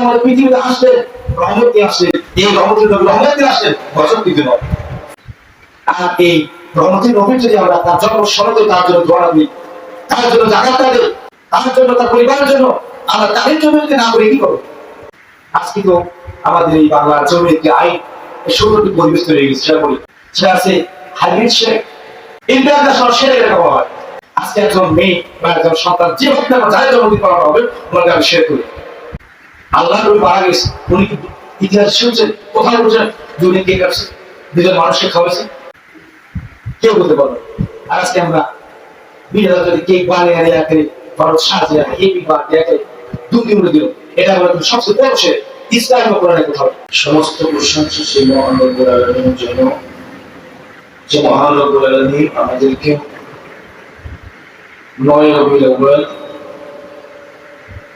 আমাদের পৃথিবীতে রহমত এই রহমত গজব দিতে আর এই রহমতের নবীর যদি আমরা তার জন্ম তার জন্য দোয়া দিই তার জন্য জাগাতটা দিই তার জন্য তার পরিবারের জন্য আমরা তাদের জন্য না করে, কি করব? আজকে তো আমাদের এই বাংলার জমি একটি আইন সুন্দর পরিবেশ তৈরি হয়ে গেছে বলি। সে আছে হাইব্রিড শেখ। সব সেরে হয়। আজকে একজন মেয়ে বা একজন সন্তান যে হোক না যাই জন্মদিন পালন হবে, ওনাকে আমি শেয়ার করি আল্লাহ নবী মারা গেছে। উনি ইতিহাস শুনছেন, কোথায় বলছেন? দুনিয়া কে কাটছে? দুজন মানুষকে খাওয়াইছে। কেউ বলতে পারবে আর আজকে আমরা বিশ হাজার যদি কেক বানিয়ে আনি একে ভারত সাজিয়ে আনি এই বানিয়ে একে দুটি উড়ে দিল। এটা হলো সবচেয়ে বড় ইসলাম কোরআনে কোথাও সমস্ত প্রশংসা সেই মহান রব্বুল জন্য, যে মহান আলমী আমাদেরকে নয় রবিউল আউয়াল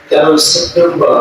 তেরো সেপ্টেম্বর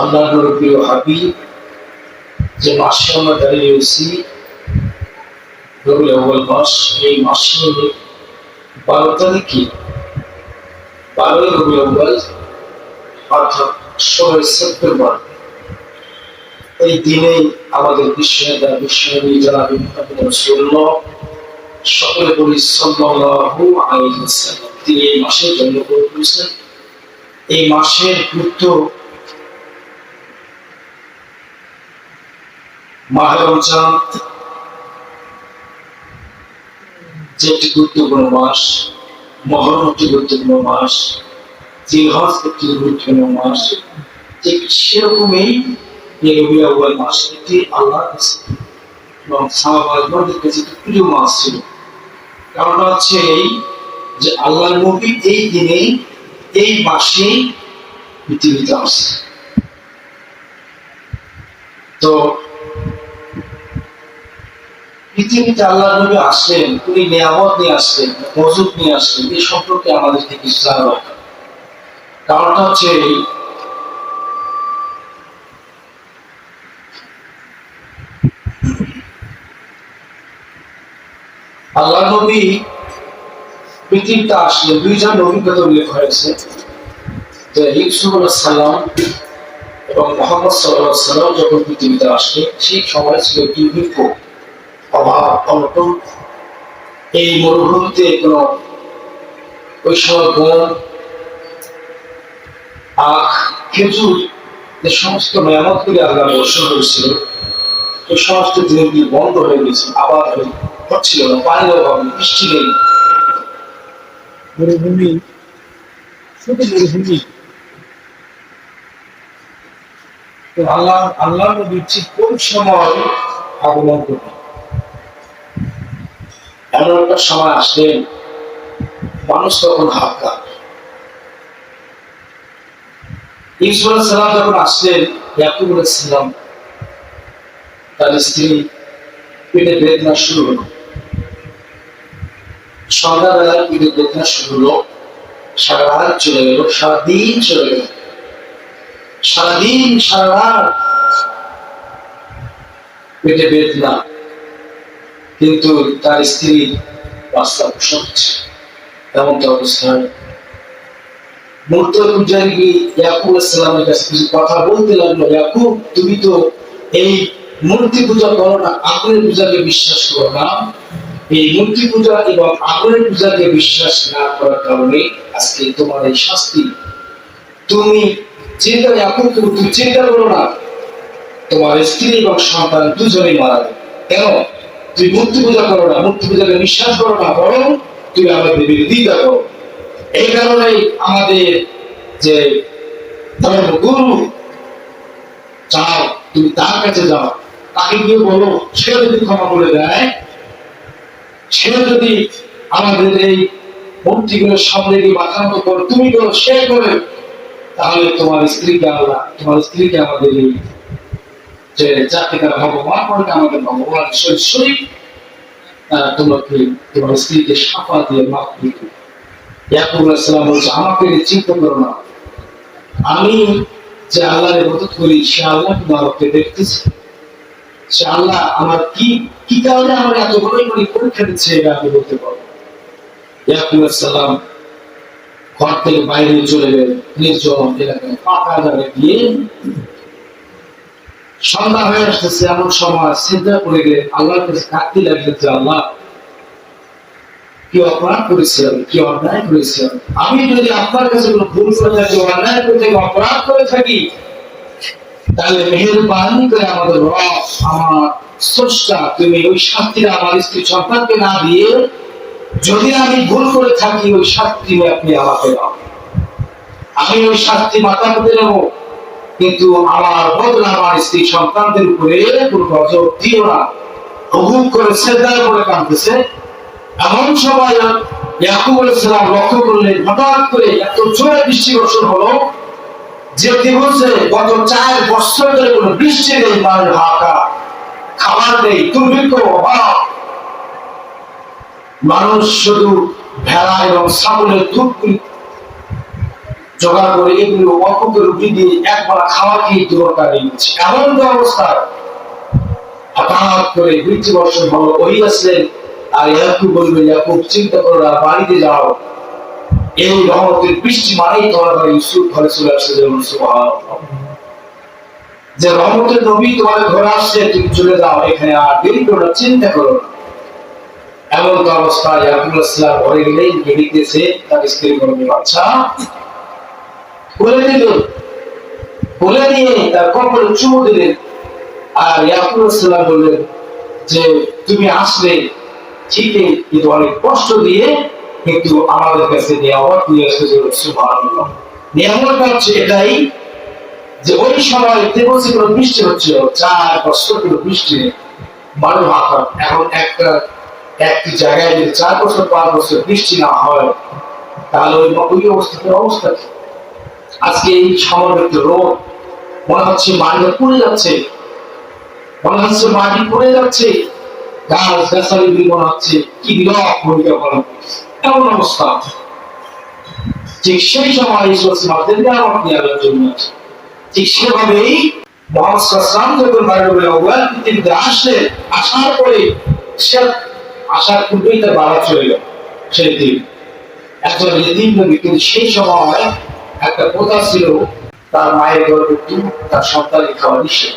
আল্লাহর প্রিয় হাবিব, যে মাসে আমরা দাঁড়িয়ে রয়েছি, রবিউল মাস, এই মাসে বারো তারিখে, বারোই রবিউল আউয়াল, অর্থাৎ ষোলোই সেপ্টেম্বর। এই দিনে আমাদের বিশ্বনেতা বিশ্বনবী জনাবি রাসূলুল্লাহ সকলে বলি সাল্লাল্লাহু আলাইহি ওয়াসাল্লাম। তিনি এই মাসে জন্মগ্রহণ করেছেন। এই মাসের গুরুত্ব গুরুত্বপূর্ণ মাস, মহরম একটি গুরুত্বপূর্ণ মাস জিলহজ একটি গুরুত্বপূর্ণ মাস, ঠিক সেরকমই মাস এটি আল্লাহর কাছে। এবং সাহাবাদের কাছে একটি প্রিয় মাস ছিল। কারণটা হচ্ছে এই যে আল্লাহর নবী এই দিনে, এই মাসেই পৃথিবীতে আসে তো পৃথিবীতে আল্লাহ নবী আসলেন তিনি নিয়ামত নিয়ে আসলেন, মজুদ নিয়ে আসলেন এই সম্পর্কে আমাদেরকে কিছু জানা দরকার। কারণটা হচ্ছে আল্লাহ নবী পৃথিবীতে আসলে দুইজন অভিজ্ঞতা উল্লেখ হয়েছে যে ইউসুফ সালাম এবং মোহাম্মদ সাল্লাহ সাল্লাম যখন পৃথিবীতে আসলেন, সেই সময় ছিল দুর্ভিক্ষ অভাব এই মরুভূমিতে সমস্ত আল্লাহ বর্ষণ করেছিল এই সমস্ত বন্ধ হয়ে গেছে হয়ে হচ্ছিল না, পানির অভাব বৃষ্টি নেই। মরুভূমি, শুধু মরুভূমি। আল্লাহ আল্লাহ নবী ঠিক কোন সময় আগমন করবে এমন একটা সময় আসলেন মানুষ তখন হাক্কা ইসুফ সালাম যখন আসলেন, ইয়াকুব সালাম তার স্ত্রী পেটে বেদনা শুরু হলো। সন্ধ্যাবেলায় পেটে বেদনা শুরু হলো, সারা রাত চলে গেল, সারাদিন চলে গেল। সারাদিন, সারা রাত পেটে বেদনা কিন্তু তার স্ত্রী রাস্তা পোষণ হচ্ছে এমনটা পূজারী ইয়াকুব ইসলামের কাছে কিছু কথা বলতে লাগল, ইয়াকুব, তুমি তো এই মূর্তি পূজা করো না পূজাকে বিশ্বাস করো না। এই মূর্তি পূজা এবং পূজাকে বিশ্বাস না করার কারণে আজকে তোমার এই শাস্তি। তুমি চিন্তা, ইয়াকুব, তুমি চিন্তা করো না, তোমার স্ত্রী এবং সন্তান দুজনেই মারা কেন? তুই মূর্তি পূজা করো না মূর্তি পূজাকে বিশ্বাস করো না, বরং তুমি আমাদের বিরোধিতা করো এই কারণেই আমাদের যে ধর্মগুরু চাও তুমি তার কাছে যাও, তাকে গিয়ে বলো সে যদি ক্ষমা করে দেয় সে যদি আমাদের এই মূর্তিগুলোর সামনে গিয়ে মাথা করো, তুমি করো সে করে, তাহলে তোমার স্ত্রীকে আল্লাহ, তোমার স্ত্রীকে আমাদের এই যে জাতিকার ভগবান বলতে আমাদের ভগবান শরীর তোমরা তোমার স্ত্রীকে সাফা দিয়ে মাফ দিতে বলছে, আমাকে চিন্তা করো না। আমি যে আল্লাহর মদত করি, সে আল্লাহ কিন্তু আমাকে দেখতেছে। সে আল্লাহ আমার কি কি কারণে আমার এত বড় করে পরীক্ষা দিচ্ছে, এটা আমি বলতে পারব ইয়াকুব আলাইসালাম ঘর থেকে বাইরে চলে গেলেন। নির্জন এলাকায় জায়গায় গিয়ে সন্ধ্যা হয়ে আসতেছে, এমন সময় চিন্তা করে গেলে আল্লাহর কাছে কাঁদতে যে, আল্লাহ, কি অপরাধ কি অন্যায় আমি? যদি আপনার কাছে কোনো ভুল করে থাকি, অন্যায় করে থাকি, অপরাধ করে থাকি, তাহলে মেহেরবানি করে আমাদের আমার স্রষ্টা, তুমি ওই শাস্তিটা আমার স্ত্রী সন্তানকে না দিয়ে যদি আমি ভুল করে থাকি, ওই শাস্তি আপনি আমাকে দাও। আমি ওই শাস্তি মাথা পেতে নেব। কিন্তু আমার বদলা আমার স্ত্রী সন্তানদের উপরে কোনো গজব দিও না। হুকুম করে সেদার করে কাঁদতেছে। এমন সময় ইয়াকুব লক্ষ্য করলেন, হঠাৎ করে এত জোরে বৃষ্টি বর্ষণ হলো যে দিবসে গত চার বছর ধরে কোনো বৃষ্টি নেই খাবার নেই, দুর্ভিক্ষ, অভাব। মানুষ শুধু ভেড়া এবং ছাগলের দুধগুলি জোগাড় করে এগুলো অল্পকে রুটি দিয়ে একবার খাওয়া খেয়ে দূরটা নিচ্ছে এমন তো অবস্থা। হঠাৎ করে বৃষ্টি বর্ষণ হলো ওই আসলেন। আর ইয়াকুব বলবে, ইয়াকুব, চিন্তা করো না, বাড়িতে যাও। এই রহমতের বৃষ্টি মানেই তোমার ঘরে ইউসুফ ঘরে চলে আসছে যেমন যে রহমতের নবী তোমার ঘরে আসছে, তুমি চলে যাও, এখানে আর দেরি করো চিন্তা করো না। এমন তো অবস্থা, ইয়াকুব ইসলাম ঘরে গেলেই বেরিতেছে তার স্ত্রী বলবে বাচ্চা বলে দিল। বলে দিয়ে তার কপালে চুমু দিলেন। আর ইয়াকুব ইসলাম বললেন যে, তুমি আসলে ঠিকই, কিন্তু অনেক কষ্ট দিয়ে কিন্তু আমাদের কাছে নিয়ে এসেছে হচ্ছে এটাই যে, ওই সময় কোনো বৃষ্টি হচ্ছিল, চার বছর কোনো বৃষ্টি মানুষ হাত এখন একটা, একটি জায়গায় যদি চার বছর, পাঁচ বছর বৃষ্টি না হয়, তাহলে ওই অবস্থাতে অবস্থা কি? আজকে এই একটু রোদ মনে হচ্ছে মাটিটা পড়ে যাচ্ছে। মনে হচ্ছে মাটি পড়ে যাচ্ছে। গাছ গাছালি মনে হচ্ছে কি ভূমিকা পালন এমন অবস্থা। ঠিক সেই সময় আমার নিয়ে জন্য ঠিক সেভাবেই আসার আসার তার চলে গেল। সেই দিন। একজন সেই সময় একটা প্রথা ছিল, তার মায়ের গর্ভে দুধ তার সন্তানকে খাওয়া নিষেধ।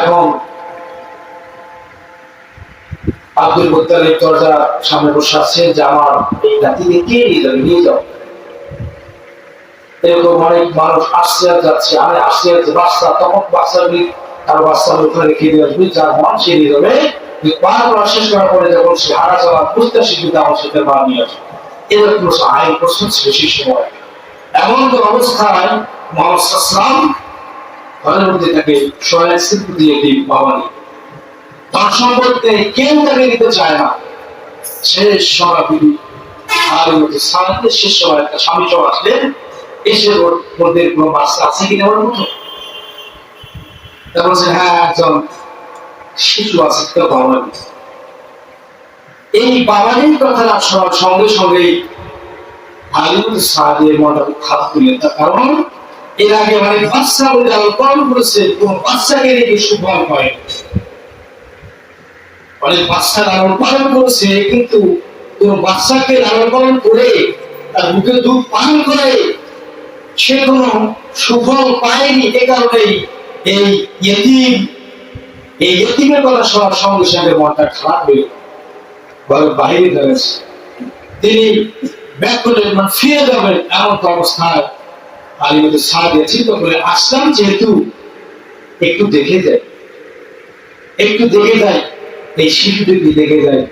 এখন আব্দুল মুত্তালিব দরজা সামনে বসে আছে যে, আমার এই নাতিকে কে নিয়ে যাবে? নিয়ে যাও। এরকম অনেক মানুষ আসছে আর যাচ্ছে। আমি আসছে আর বাচ্চা, তখন বাচ্চাগুলি তার বাচ্চা ওখানে রেখে দিয়ে আসবে। যার মন সে নিয়ে যাবে। বারবার শেষ করার পরে যখন সে হারা চলা বুঝতে শিখতে আমার সাথে মা নিয়ে আসবে। এরকম আইন প্রশ্ন ছিল সেই সময়। এমন তো অবস্থায় স্বীকৃতি দিয়ে তার সম্পর্কে কেউ তাকে দিতে চায় না। শেষ আর মধ্যে শেষ একটা স্বামী সব আসলেন এসে ওর মধ্যে কোনো বাচ্চা আছে কিনা ওর মতো তা বলছে হ্যাঁ একজন শিশু আছে তো এই বাবানির কথা সঙ্গে সঙ্গে সাহাদের মনটা খুব খারাপ করলেন। তার কারণ, এর আগে মানে বাচ্চা বলে আলোকন করেছে, কোন বাচ্চাকে রেখে সুফল হয় অনেক বাচ্চা লালন পালন করেছে, কিন্তু কোন বাচ্চাকে লালন পালন করে তার মুখে দুধ পান করে, সে কোনো সুফল পায়নি এ কারণেই এই ইয়েতিম, এই ইয়েতিমের কথা শোনার সঙ্গে সঙ্গে মনটা খারাপ হয়ে। ঘরের বাইরে দাঁড়িয়েছে তিনি ফিরে এমন তো অবস্থায় চিন্তা করে আসলাম যেহেতু, একটু দেখে যায় একটু দেখে যায় এই শিশুটিকে দেখে যায়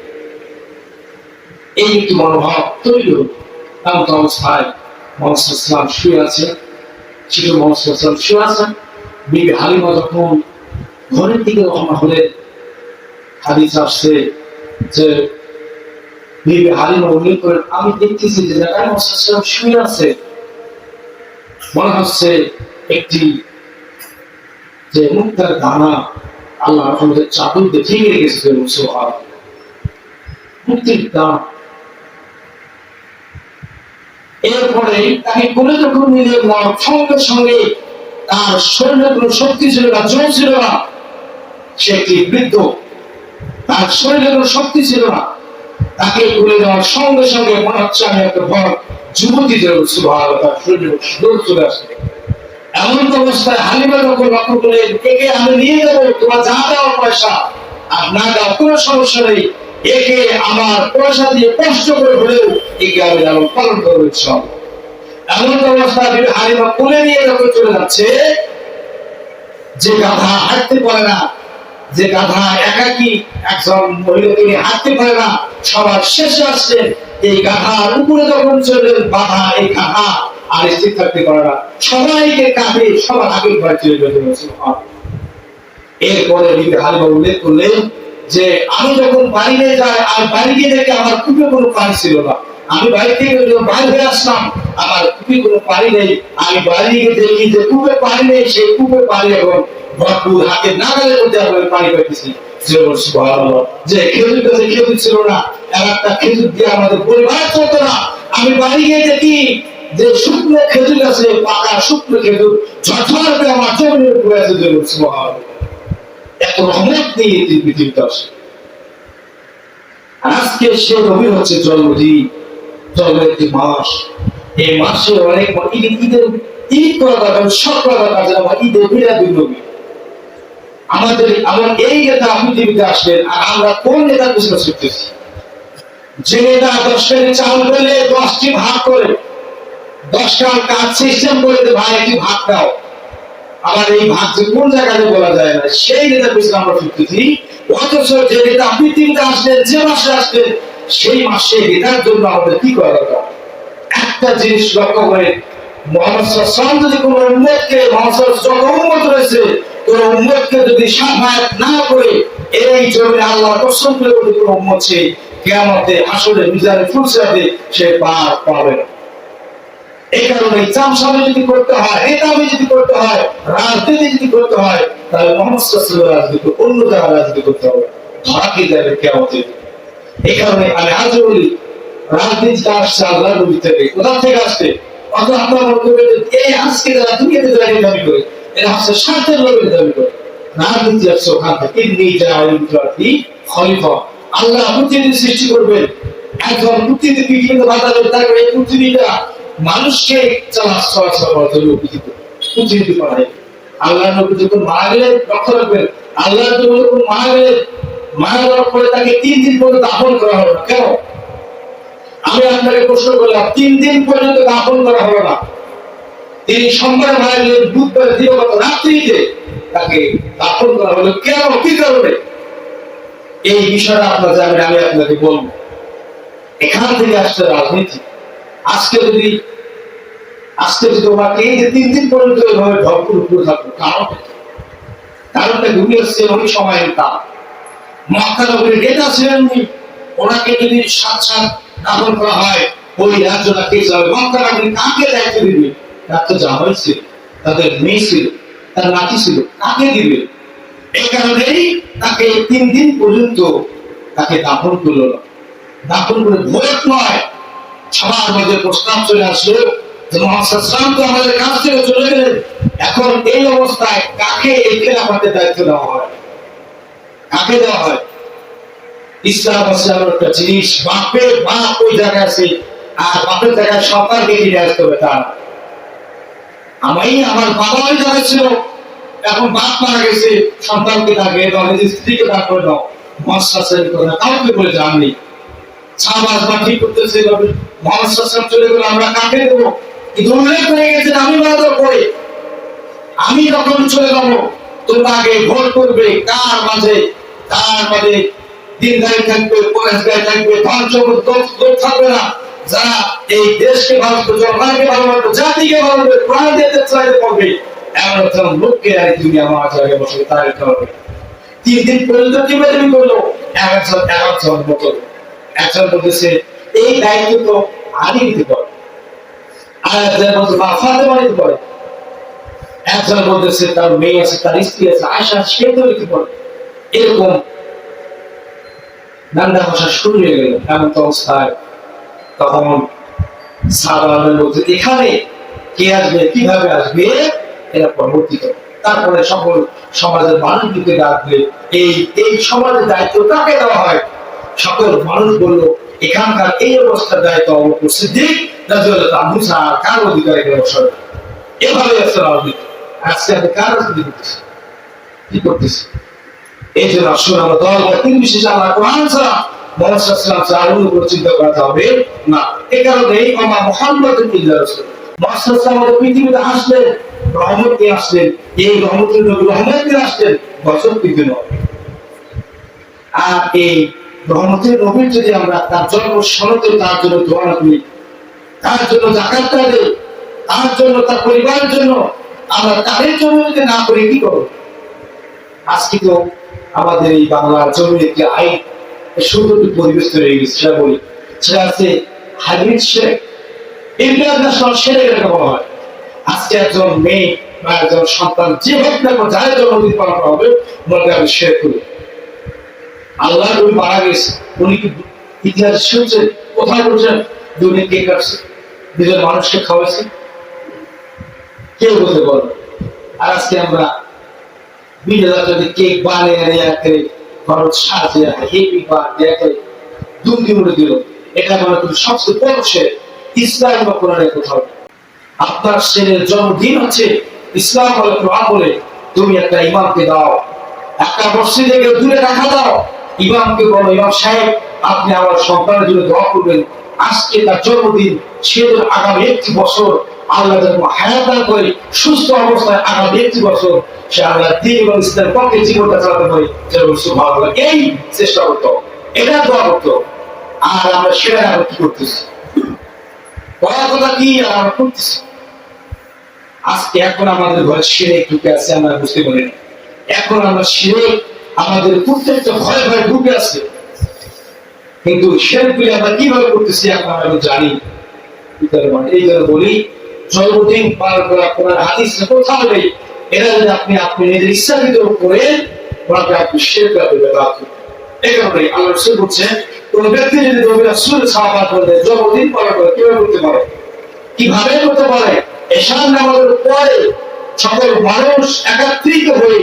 এই একটি মনোভাব তৈরি হল এমন তো অবস্থায় ইসলাম শুয়ে আছে। শিশু মোহাম্মদ ইসলাম শুয়ে আছেন বিবি হালিমা যখন ঘরের দিকে রওনা হলেন, হাদিস আসছে যে উল্লেখ করেন, আমি দেখতেছি যে শুয়ে আছে, মনে হচ্ছে একটি যে মুক্তার দানা আল্লাহ সুবহান মুক্তির এরপরে তাকে কোলে যখন নিয়ে গেলাম সঙ্গে সঙ্গে তার শরীরে কোনো শক্তি ছিল না, জোর ছিল না। সে একটি বৃদ্ধ, তার শরীরে কোনো শক্তি ছিল না। তাকে তুলে দেওয়ার সঙ্গে সঙ্গে হচ্ছে আমি একটা বড় যুবতী যে সুভাগ তার চলে আসে। এমন অবস্থায় হালিমা যখন লক্ষ্য করে একে আমি নিয়ে যাব, তোমার যা পয়সা, আর না কোনো সমস্যা নেই। একে আমার পয়সা দিয়ে কষ্ট করে হলেও একে আমি পালন করব সব এমন অবস্থায় হালিমা কোলে নিয়ে যখন চলে যাচ্ছে, যে গাধা হাঁটতে পারে না যে গাধা একাকি একজন মহিলাকে হাঁটতে পারে না, সবার শেষে আসছে এই গাধার উপরে যখন চললেন বাধা এই গাধা আর স্থির থাকতে পারে না। সবাইকে কাঁধে সবার আগে ঘরে চলে যেতে এরপরে হালিমা উল্লেখ করলেন যে, আমি যখন বাড়িতে যাই, আর গিয়ে দেখি আমার কূপে কোনো পানি ছিল না। আমি বাড়ি থেকে বাইরে হয়ে আসলাম, আমার কূপে কোনো পানি নেই। আমি গিয়ে দেখি যে কূপে পানি নেই, সেই কূপে পানি এখন ভরপুর হাতে আমি পানি পাইতেছি। যে খেজুর খেজুর ছিল না, আর একটা খেজুর দিয়ে আমাদের পরিবার চলতো না। আমি বাড়ি গিয়ে দেখি যে শুকনো খেজুর পাকা শুকনো খেজুর ঝরঝর করে আমার উপরে আছে যে এত রহমত নিয়ে তিনি পৃথিবীতে আসে। আজকে সে নবী হচ্ছে জন্মদিন মাস। এই মাসে অনেক ঈদ ঈদের ঈদ করা দরকার, সব করা দরকার ঈদের বিরাট নবী। আমাদের, আমার এই নেতা পৃথিবীতে আসবেন আর আমরা কোন নেতা পিছনে ছুটতেছি যে নেতা দশ কেজি চাউল পেলে দশটি ভাগ করে, দশটা কাজ সিস্টেম করে ভাই, একটি ভাগ দাও। আমার এই ভাগ যে কোন জায়গায় বলা যায় না, সেই নেতা পিছনে আমরা ছুটতেছি অথচ যে নেতা আপনি পৃথিবীতে আসবেন, যে মাসে আসবেন, সেই মাসে নেতার জন্য আমাদের কি করা দরকার? একটা জিনিস লক্ষ্য করে মোহাম্মদ সাল্লাম যদি কোনো উম্মতকে মোহাম্মদ যত উম্মত রয়েছে কোন উম্মতকে যদি সাফায়াত না করে, এই জমিনে আল্লাহ কসম করে যদি কোনো উম্মত সে কিয়ামতে আসলে মিজানে ফুলসাতে সে পার পাবে এই কারণে চামসামে যদি করতে হয় নেতামি যদি করতে হয়, রাজনীতি যদি করতে হয়, তাহলে মোহাম্মদ সাল্লাল্লাহু রাজনীতি অন্য জায়গায় রাজনীতি করতে হবে ধরা যাবে কিয়ামতে। এই কারণে আমি আজও বলি রাজনীতিটা আসছে আল্লাহ নবী থেকে। কোথা থেকে আসছে? অত আপনার মনে এই আজকে যারা দুনিয়াতে দাঁড়িয়ে দাবি করে এরা হচ্ছে স্বার্থের দাবি করে। ওখান থেকে খলিফা। আল্লাহ সৃষ্টি করবেন। একজন থাকবে এই প্রতিনিধিটা মানুষকে করার জন্য প্রতিনিধি পাঠায় আল্লাহ নবী যখন মারা লক্ষ্য রাখবেন আল্লাহ নবী যখন মারা যাওয়ার পরে তাকে তিন দিন পর্যন্ত দাফন করা হলো না। কেন? আমি আপনাকে প্রশ্ন করলাম, তিন দিন পর্যন্ত দাফন করা হলো না। তিনি সোমবার মারা গেলেন বুধবার দিবগত রাত্রিতে তাকে দাফন করা হলো, কেন, কি কারণে? এই বিষয়টা আপনার জানেন আমি আপনাকে বলব। এখান থেকে আসছে রাজনীতি। আজকে যদি আজকে যদি তোমাকে এই যে তিন দিন পর্যন্ত এভাবে ভরপুর উপরে থাকব কারণ কারণটা ঘুরে আসছে অনেক সময় তা মক্কা নগরীর নেতা ছিলেন ওনাকে যদি সাত সাত দাফন করা হয়, ওই রাজ্যটা কে যাবে মক্কা নগরী কাকে দায়িত্ব দিবে? তো জামাই ছিল তাদের মেয়ে ছিল, তার নাতি ছিল, কাকে দিবে? এই কারণেই তাকে তিন দিন পর্যন্ত তাকে দাফন করল না। দাফন করে ভোট নয় সবার মধ্যে প্রস্তাব চলে আসলো অবস্থায় কাকে দায়িত্ব দেওয়া হয়? কাকে দেওয়া হয়? একটা জিনিস, বাপের বাপ ওই জায়গায় আর বাপের জায়গায় সন্তানকে ফিরে আসতে হবে তার। আমি আমার বাবা ওই জায়গায় ছিল, এখন বাপ মারা গেছে, সন্তানকে থাকে দাও, নিজের স্ত্রীকে দাঁড় করে দাও মাস্টার করে কাউকে বলে জাননি সাবাস বা ঠিক করতেছে এভাবে সাল্লাম চলে গেল আমরা কাকে দেবো? কিন্তু উল্লেখ হয়ে গেছে আমি বাদ পরে আমি যখন চলে যাব, তোমরা আগে ভোট করবে কার মাঝে? কার মাঝে? দিনদারি থাকবে পরেশগারি থাকবে ধন দোষ থাকবে না। যারা এই দেশকে ভালোবাসবে জনগণকে ভালোবাসবে জাতিকে ভালোবাসবে প্রাণ দিতে চাইতে পারবে এমন একজন লোককে আর তুমি আমার জায়গায় বসে তার হবে। তিন দিন পর্যন্ত কি বেদবি করল? একজন একজন মতো একজন বলতেছে, এই দায়িত্ব তো আমি নিতে পারব। আয়াতের মধ্যে মা ফাতেমা লিখতে পারে একজন বলতেছে, তার মেয়ে আছে, তার স্ত্রী আছে আয়সা সে তো লিখতে পারে এরকম নান্দা ভাষা শুরু হয়ে গেল, এমন অবস্থায় তখন মধ্যে এখানে কে আসবে, কীভাবে আসবে, এরা তারপরে সকল সমাজের মানুষকে ডাকবে, এই এই সমাজের দায়িত্ব কাকে দেওয়া হয়? সকল মানুষ বলল, এখানকার এই অবস্থার দায়িত্ব মুসা কার অধিকারী বছর এভাবে আছে রাজনীতি। আজকে আপনি কার রাজনীতি করতেছেন কি করতেছে? এই জন্য আমরা দল তিন বিশেষ আল্লাহ এই যদি আমরা তার তার জন্য করি, তার জন্য তার জন্য তার পরিবারের জন্য, আমরা না করি, কি আজকে তো আমাদের এই বাংলার জমি একটি আইন সুন্দর পরিবেশ তৈরি হয়ে গেছে সেটা বলি। সেটা আছে হাইব্রিড শেখ। ইন্টারন্যাশনাল বলা হয়। আজকে একজন মেয়ে বা একজন সন্তান যে হোক না কেন, যার জন্মদিন পালন করা হবে আমি শেখ করি আল্লাহ নবী মারা গেছে উনি ইতিহাস শুনছে কোথায় বলছেন দুনি কে কাটছে? দুজন মানুষকে খাওয়াইছে? কেউ বলতে পারবে আর আজকে আমরা বিড়ালা যদি কেক বানিয়ে নিয়ে দুমকি উড়ে দিল। এটা সবচেয়ে ইসলাম বা কোরআনের কোথাও আপনার শেরের জন্মদিন হচ্ছে ইসলাম বলে কোরআন বলে, তুমি একটা ইমামকে দাও। একটা মসজিদে কেউ দূরে রাখা দাও। ইমামকে বলো, ইমাম সাহেব, আপনি আমার সন্তানের জন্য দোয়া করবেন। আজকে তার জন্মদিন সে আগামী একটি বছর আল্লাহ হায়াত করে, সুস্থ অবস্থায় আগামী একটি বছর সে আল্লাহ দিন এবং ইসলামের পক্ষে জীবনটা চালাতে পারে। এই চেষ্টা করতো। এটা দোয়া করতো। আর আমরা সেটা এখন কি করতেছি। কথা কি আমরা করতেছি? আজকে এখন আমাদের ঘরে সিঁড়ে ঢুকে আছে, আমরা বুঝতে পারি। এখন আমরা সিঁড়ে, আমাদের প্রত্যেকটা ঘরে ঘরে ঢুকে আছে। কিন্তু আমরা কীভাবে করতেছি কিন্তু জানি? এই জন্য বলি হাদিস কোথাও নেই এরা যদি আপনি আপনি নিজের ইচ্ছাকৃত করে ওনাকে আপনি করে দেবে এই কারণে কোন ব্যক্তি যদি জন্মদিন পালন করে কীভাবে করতে পারে কীভাবে করতে পারে এশার নামাজের পরে সকল মানুষ একত্রিত হয়ে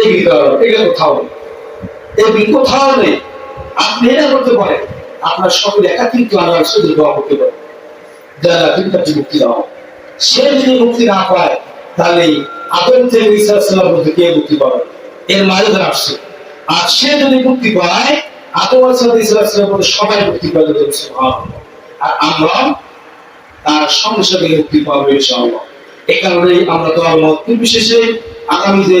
এই বিকাল এটা কোথাও এই বি কোথাও নেই। আপনি এটা করতে পারেন। আপনার সকলে দোয়া করতে পারেন যারা দুইটাকে মুক্তি সে যদি মুক্তি না পায়, তাহলে আদম থেকে ইসলাম মধ্যে কে মুক্তি পাবে? এর মাঝে আসছে। আর সে যদি মুক্তি পায়, আদম আলাইহিস ইসলামের মধ্যে সবাই মুক্তি পাবে আর আমরা তার সঙ্গে সঙ্গে মুক্তি পাবো ইনশাআল্লাহ। এই কারণে আমরা তো আমার বিশেষে আগামী যে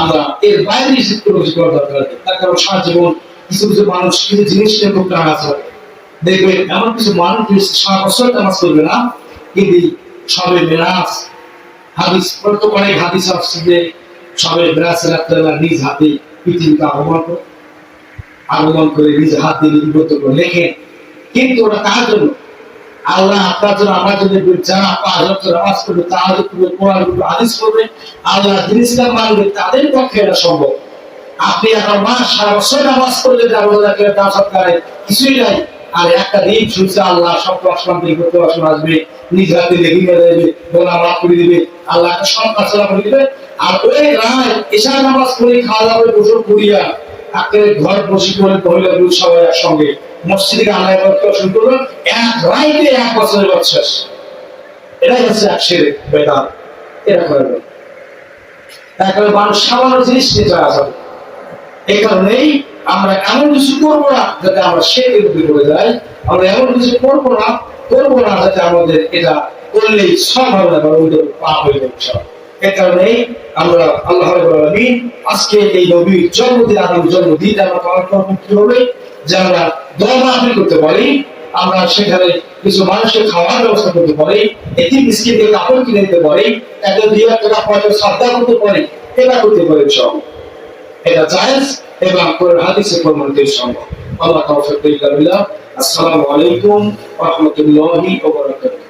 আমরা এর বাইরে নিষেধ কোনো কিছু করার দরকার তার কারণ সারা জীবন কিছু কিছু মানুষ কিছু জিনিস নিয়ে খুব টানা আছে। দেখবেন এমন কিছু মানুষ সারা বছর নামাজ করবে না, কিন্তু সবে মেরাজ, হাদিস তো অনেক হাদিস আসছে যে সবে মেরাজ রাত্রেবেলা নিজ হাতে পৃথিবীকে আগমন করে আগমন করে নিজ হাত দিয়ে লিপিবদ্ধ করে লেখেন। কিন্তু ওটা কার জন্য? আল্লাহ আপনার জন্য আমার জন্য ওয়াক্ত নামাজ করবে, তাহলে করবে কোরআন হাদিস করবে আল্লাহ মানবে তাদের পক্ষে এটা সম্ভব। আপনি সারা বছর নামাজ করলে যা রোজা করে তা সরকারে কিছুই নাই। আর একটা দিন শুনছে আল্লাহ সব করতে আসবে, নিজ হাতে লেগে দেবে গোলা মাফ করে দিবে। আল্লাহ সব কাজ করে দিবে। আর ওই রায় নামাজ পড়ে খাওয়া দাওয়া করে গোসল করিয়া ঘর বসে করে মহিলা সবাই একসঙ্গে। মসজিদে আনায় করতে শুরু করল, এক রাইতে এক বছরের এটাই হচ্ছে এক। মানুষ সামান্য জিনিস নিয়ে যাবে কারণেই আমরা এমন কিছু করব না যাতে আমরা করে যাই। আমরা এমন কিছু করব না করব না যাতে আমাদের এটা করলেই সব হবে না হয়ে এই কারণেই আমরা আল্লাহ আজকে এই নবীর জন্মদিন আগামী জন্মদিন আমরা পালন করব। যে আমরা দোয়া মাহফিল করতে পারি, আমরা সেখানে কিছু খাওয়ার ব্যবস্থা করতে পারি এটি কাপড় কিনে দিতে পারি এত পয়সা শ্রদ্ধা করতে পারি, এটা করতে এটা জায়েজ এবং হাদিসে প্রমাণিত সম্ভব। আল্লাহ তাআলা আসসালামু আলাইকুম ওয়া রাহমাতুল্লাহি ওয়া বারাকাতুহু।